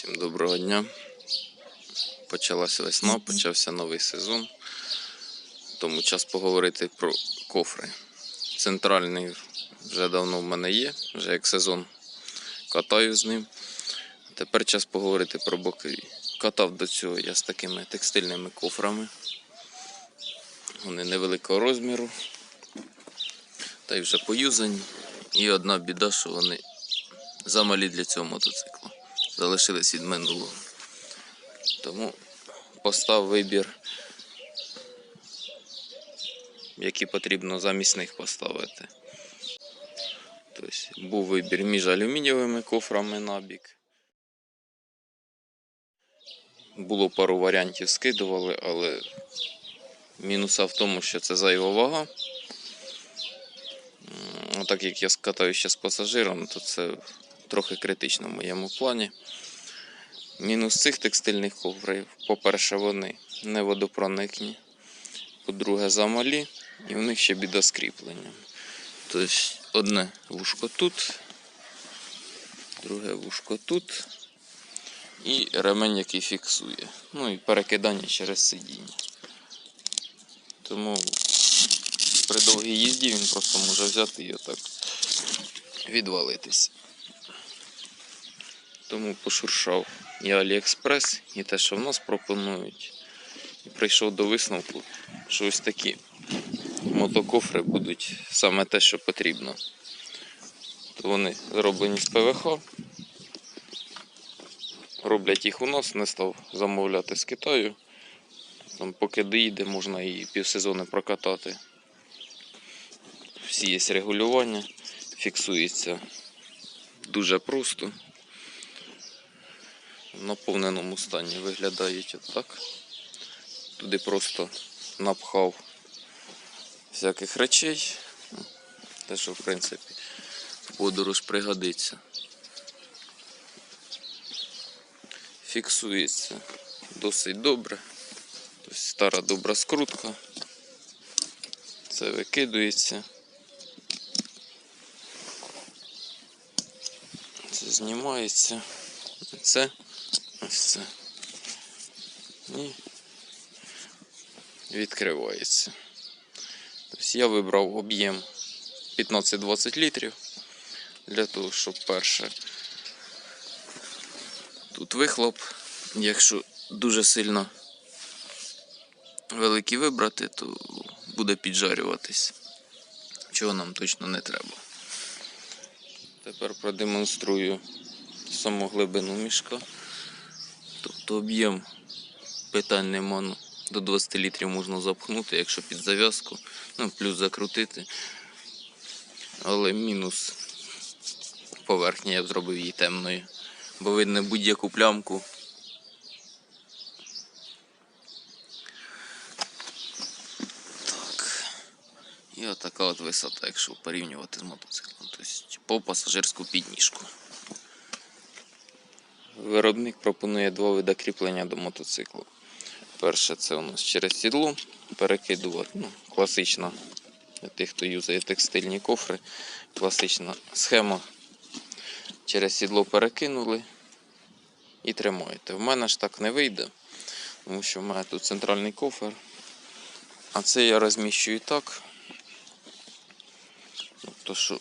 Всім доброго дня. Почалася весна, почався новий сезон. Тому час поговорити про кофри. Центральний вже давно в мене є, вже як сезон катаю з ним. Тепер час поговорити про бокові. Катав до цього я з такими текстильними кофрами. Вони невеликого розміру. Та й вже поюзані. І одна біда, що вони замалі для цього мотоцикла. Залишились від минулого. Тому постав вибір, які потрібно замість них поставити. Тобто був вибір між алюмінієвими кофрами на бік. Було пару варіантів скидували, але мінуса в тому, що це зайва вага. Так як я скатаю ще з пасажиром, то це трохи критично в моєму плані. Мінус цих текстильних коврів, по-перше, вони не водопроникні. По-друге, замалі, і в них ще біда з. Тобто одне вушко тут, друге вушко тут. І ремень, який фіксує. Ну і перекидання через сидіння. Тому при довгій їзді він просто може взяти і отак відвалитись. Тому пошуршав і Аліекспрес, і те, що в нас пропонують. І прийшов до висновку, що ось такі мотокофри будуть саме те, що потрібно. То вони зроблені з ПВХ. Роблять їх у нас, не став замовляти з Китаю. Там, поки доїде, можна і півсезону прокатати. Всі є регулювання, фіксується дуже просто. В наповненому стані виглядають отак. Туди просто напхав всяких речей. Те, що в принципі подорож пригодиться. Фіксується досить добре. Тобто стара добра скрутка. Це викидується. Це знімається. Це ось це. І відкривається. Тобто я вибрав об'єм 15-20 літрів. Для того, щоб перше тут вихлоп, якщо дуже сильно великий вибрати, то буде піджарюватись. Чого нам точно не треба. Тепер продемонструю саму глибину мішка. Тобто об'єм питань нема. Ну, до 20 літрів можна запхнути, якщо під зав'язку, ну плюс закрутити. Але мінус поверхня я б зробив її темною, бо видно будь-яку плямку. Так. І отака от висота, якщо порівнювати з мотоциклом. Тобто по пасажирську підніжку. Виробник пропонує два види кріплення до мотоциклу. Перше це у нас через сідло перекидувати. Ну, класична для тих, хто юзає текстильні кофри. Класична схема. Через сідло перекинули і тримаєте. В мене ж так не вийде, тому що в мене тут центральний кофер. А це я розміщую так. Тобто, що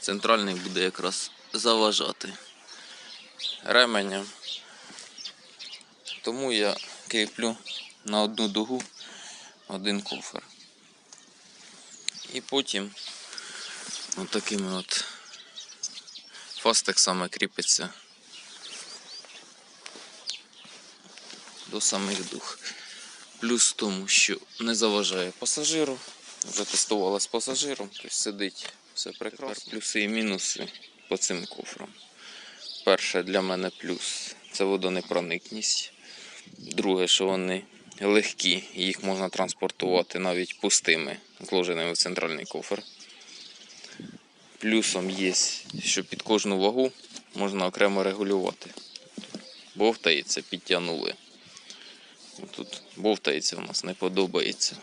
центральний буде якраз заважати ременем. Тому я кріплю на одну дугу один кофер. І потім отакими от фастексами кріпиться до самих дух. Плюс в тому, що не заважає пасажиру. Вже тестувала з пасажиром, тобто сидить все прекрасно. Плюси і мінуси по цим кофрам. Перше для мене плюс це водонепроникність. Друге, що вони легкі, їх можна транспортувати навіть пустими, зложеними в центральний кофр. Плюсом є, що під кожну вагу можна окремо регулювати. Бовтається, підтягнули. Тут бовтається у нас, не подобається.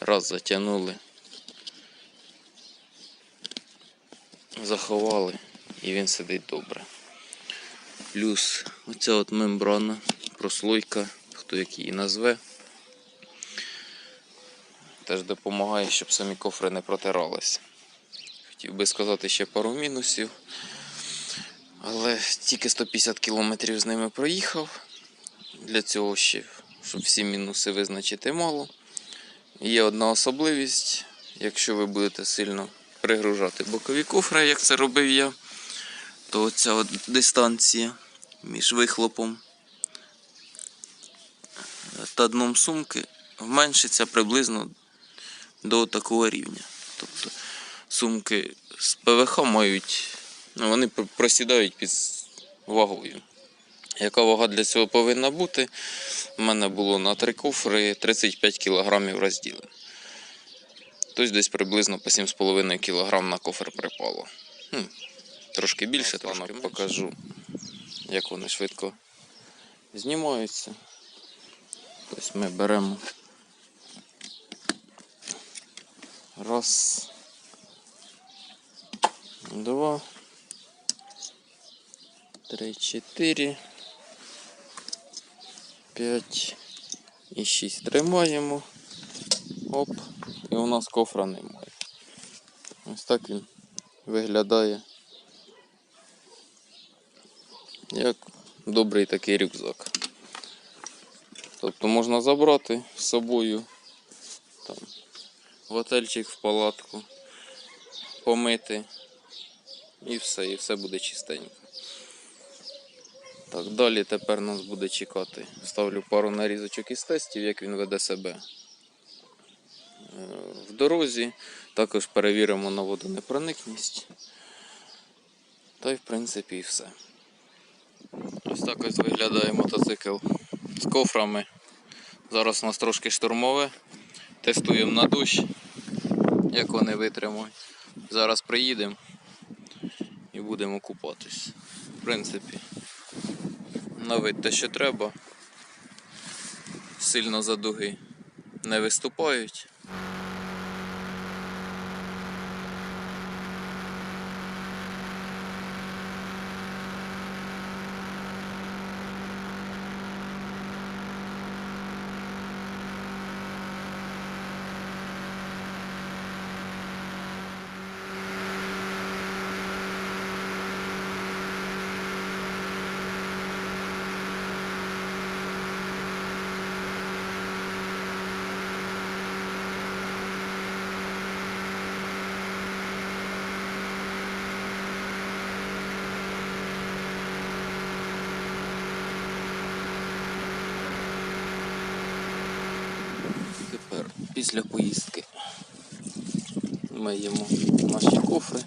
Раз затягнули, заховали і він сидить добре. Плюс оця от мембрана, прослойка, хто як її назве. Теж допомагає, щоб самі кофри не протиралися. Хотів би сказати ще пару мінусів. Але тільки 150 кілометрів з ними проїхав. Для цього ще, щоб всі мінуси визначити мало. Є одна особливість, якщо ви будете сильно пригружати бокові кофри, як це робив я, то ця дистанція між вихлопом та дном сумки зменшиться приблизно до такого рівня. Тобто сумки з ПВХ мають, ну, вони просідають під вагою. Яка вага для цього повинна бути? У мене було на три кофри 35 кг розділено. Тобто десь приблизно по 7,5 кг на кофр припало. Хм, трошки більше, трошки покажу, як вони швидко знімаються. Тобто ми беремо раз, два, три, чотири, п'ять і шість. Тримаємо. Оп, і у нас кофра немає. Ось так він виглядає. Як добрий такий рюкзак. Тобто можна забрати з собою там, в отельчик, в палатку, помити і все, і все буде чистенько. Так, далі тепер нас буде чекати. Ставлю пару нарізочок із тестів, як він веде себе е, в дорозі. Також перевіримо на водонепроникність. Та й в принципі і все. Ось так ось виглядає мотоцикл з кофрами. Зараз у нас трошки штурмове. Тестуємо на дощ, як вони витримують. Зараз приїдемо і будемо купатись. В принципі, на вид те, що треба. Сильно за дуги не виступають. Тепер після поїздки ми їмо наші кофри.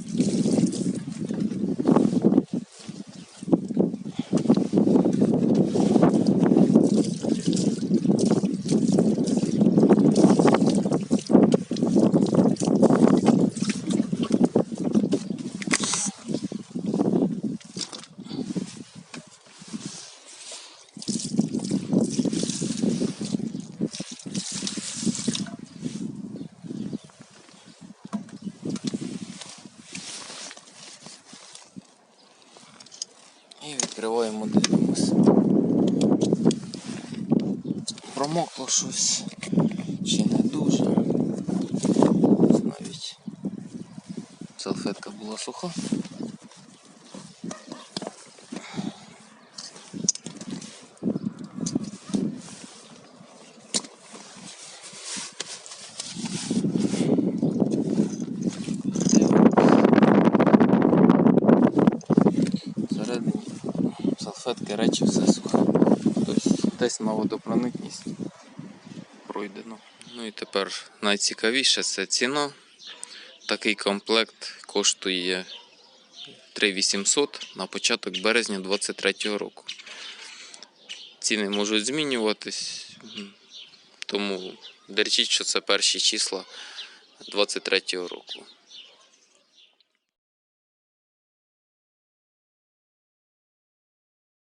Промокло щось. Чи не дуже. Навіть салфетка була суха. Салфетки речі все сухе. Тобто десь на водопроникність пройдено. Ну і тепер найцікавіше це ціна. Такий комплект коштує 3800 на початок березня 2023 року. Ціни можуть змінюватись, тому держіть, що це перші числа 2023 року.